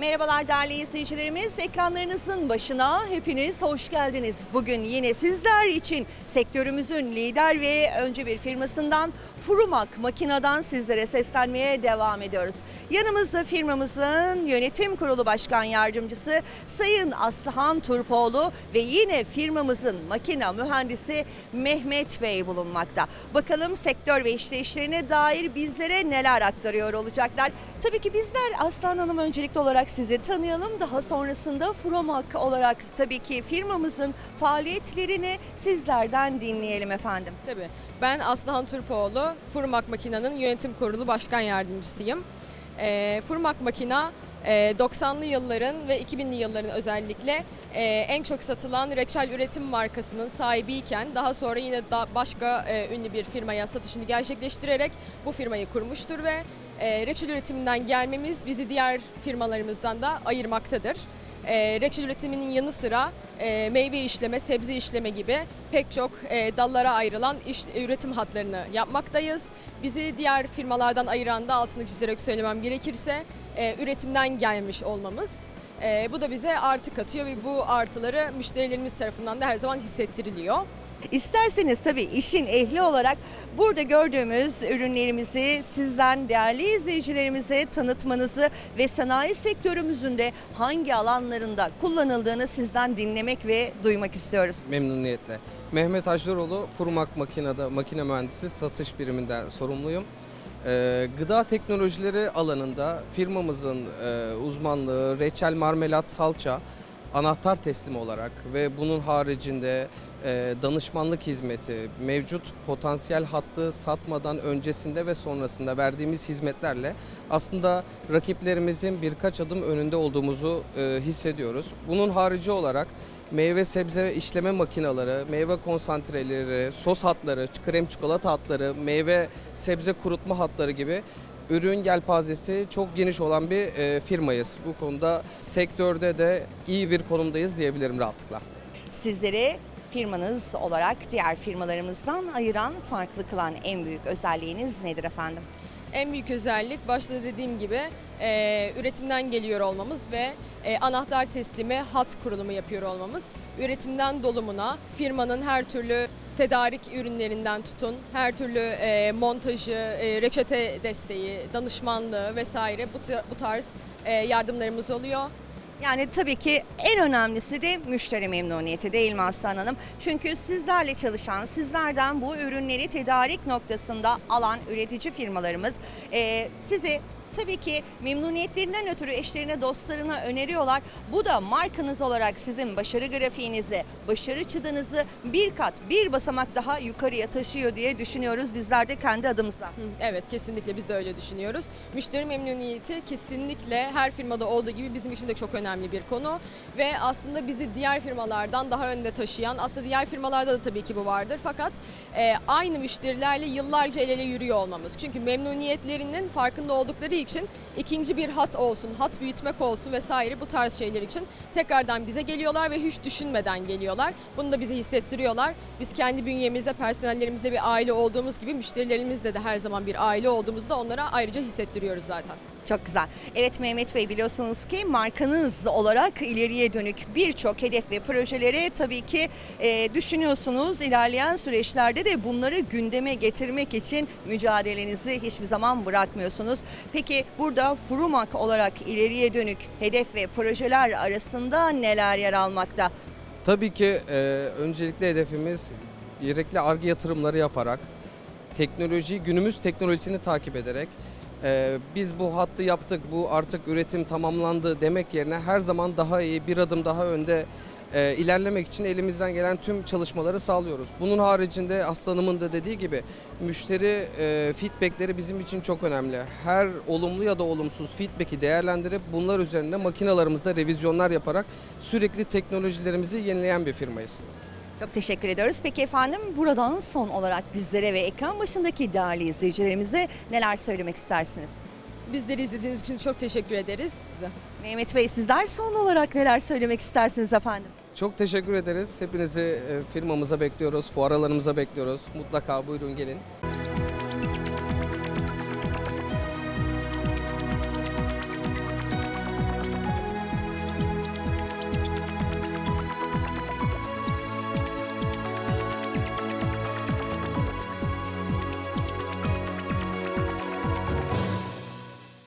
Merhabalar değerli izleyicilerimiz. Ekranlarınızın başına hepiniz hoş geldiniz. Bugün yine sizler için sektörümüzün lider ve önce bir firmasından Furumak Makina'dan sizlere seslenmeye devam ediyoruz. Yanımızda firmamızın yönetim kurulu başkan yardımcısı Sayın Aslıhan Turpoğlu ve yine firmamızın makina mühendisi Mehmet Bey bulunmakta. Bakalım sektör ve işleyişlerine dair bizlere neler aktarıyor olacaklar. Tabii ki bizler Aslan Hanım öncelikli olarak sizi tanıyalım. Daha sonrasında Furomak olarak tabii ki firmamızın faaliyetlerini sizlerden dinleyelim efendim. Tabii. Ben Aslıhan Turpoğlu, Furmak Makina'nın yönetim kurulu başkan yardımcısıyım. E, Furmak Makina 90'lı yılların ve 2000'li yılların özellikle e, en çok satılan reçel üretim markasının sahibiyken daha sonra yine başka e, ünlü bir firmaya satışını gerçekleştirerek bu firmayı kurmuştur ve e, reçel üretiminden gelmemiz bizi diğer firmalarımızdan da ayırmaktadır. E, reçel üretiminin yanı sıra meyve işleme, sebze işleme gibi pek çok dallara ayrılan iş, üretim hatlarını yapmaktayız. Bizi diğer firmalardan ayıran da altını çizerek söylemem gerekirse e, üretimden gelmiş olmamız. E, bu da bize artı katıyor ve bu artıları müşterilerimiz tarafından da her zaman hissettiriliyor. İsterseniz tabii işin ehli olarak burada gördüğümüz ürünlerimizi sizden değerli izleyicilerimize tanıtmanızı ve sanayi sektörümüzün de hangi alanlarında kullanıldığını sizden dinlemek ve duymak istiyoruz. Memnuniyetle. Mehmet Ajdaroğlu, Furmak Makina'da makine mühendisi satış biriminden sorumluyum. Ee, gıda teknolojileri alanında firmamızın e, uzmanlığı reçel, marmelat, salça anahtar teslimi olarak ve bunun haricinde e, danışmanlık hizmeti, mevcut potansiyel hattı satmadan öncesinde ve sonrasında verdiğimiz hizmetlerle aslında rakiplerimizin birkaç adım önünde olduğumuzu e, hissediyoruz. Bunun harici olarak meyve sebze işleme makineleri, meyve konsantreleri, sos hatları, krem çikolata hatları, meyve sebze kurutma hatları gibi ürün yelpazesi çok geniş olan bir e, firmayız. Bu konuda sektörde de iyi bir konumdayız diyebilirim rahatlıkla. Sizlere firmanız olarak diğer firmalarımızdan ayıran, farklı kılan en büyük özelliğiniz nedir efendim? En büyük özellik başta dediğim gibi e, üretimden geliyor olmamız ve e, anahtar teslimi hat kurulumu yapıyor olmamız. Üretimden dolumuna firmanın her türlü tedarik ürünlerinden tutun, her türlü e, montajı, e, reçete desteği, danışmanlığı vesaire bu, bu tarz e, yardımlarımız oluyor. Yani tabii ki en önemlisi de müşteri memnuniyeti değil mi Aslan Hanım? Çünkü sizlerle çalışan, sizlerden bu ürünleri tedarik noktasında alan üretici firmalarımız eee size tabii ki memnuniyetlerinden ötürü eşlerine, dostlarına öneriyorlar. Bu da markanız olarak sizin başarı grafiğinizi, başarı çıdınızı bir kat, bir basamak daha yukarıya taşıyor diye düşünüyoruz bizler de kendi adımıza. Evet kesinlikle biz de öyle düşünüyoruz. Müşteri memnuniyeti kesinlikle her firmada olduğu gibi bizim için de çok önemli bir konu. Ve aslında bizi diğer firmalardan daha önde taşıyan, aslında diğer firmalarda da tabii ki bu vardır. Fakat e, aynı müşterilerle yıllarca el ele yürüyor olmamız. Çünkü memnuniyetlerinin farkında oldukları için ikinci bir hat olsun, hat büyütmek olsun vesaire bu tarz şeyler için tekrardan bize geliyorlar ve hiç düşünmeden geliyorlar. Bunu da bize hissettiriyorlar. Biz kendi bünyemizde, personellerimizde bir aile olduğumuz gibi müşterilerimizde de her zaman bir aile olduğumuzu da onlara ayrıca hissettiriyoruz zaten. Çok güzel. Evet Mehmet Bey biliyorsunuz ki markanız olarak ileriye dönük birçok hedef ve projeleri tabii ki e, düşünüyorsunuz. İlerleyen süreçlerde de bunları gündeme getirmek için mücadelenizi hiçbir zaman bırakmıyorsunuz. Peki burada Furumak olarak ileriye dönük hedef ve projeler arasında neler yer almakta? Tabii ki e, öncelikle hedefimiz gerekli arge yatırımları yaparak, teknolojiyi günümüz teknolojisini takip ederek e, biz bu hattı yaptık, bu artık üretim tamamlandı demek yerine her zaman daha iyi, bir adım daha önde e, ilerlemek için elimizden gelen tüm çalışmaları sağlıyoruz. Bunun haricinde Aslanım'ın da dediği gibi müşteri e, feedbackleri bizim için çok önemli. Her olumlu ya da olumsuz feedback'i değerlendirip bunlar üzerine makinalarımızda revizyonlar yaparak sürekli teknolojilerimizi yenileyen bir firmayız. Çok teşekkür ediyoruz. Peki efendim buradan son olarak bizlere ve ekran başındaki değerli izleyicilerimize neler söylemek istersiniz? Bizleri izlediğiniz için çok teşekkür ederiz. Mehmet Bey sizler son olarak neler söylemek istersiniz efendim? Çok teşekkür ederiz. Hepinizi e, firmamıza bekliyoruz, fuaralarımıza bekliyoruz. Mutlaka buyurun gelin.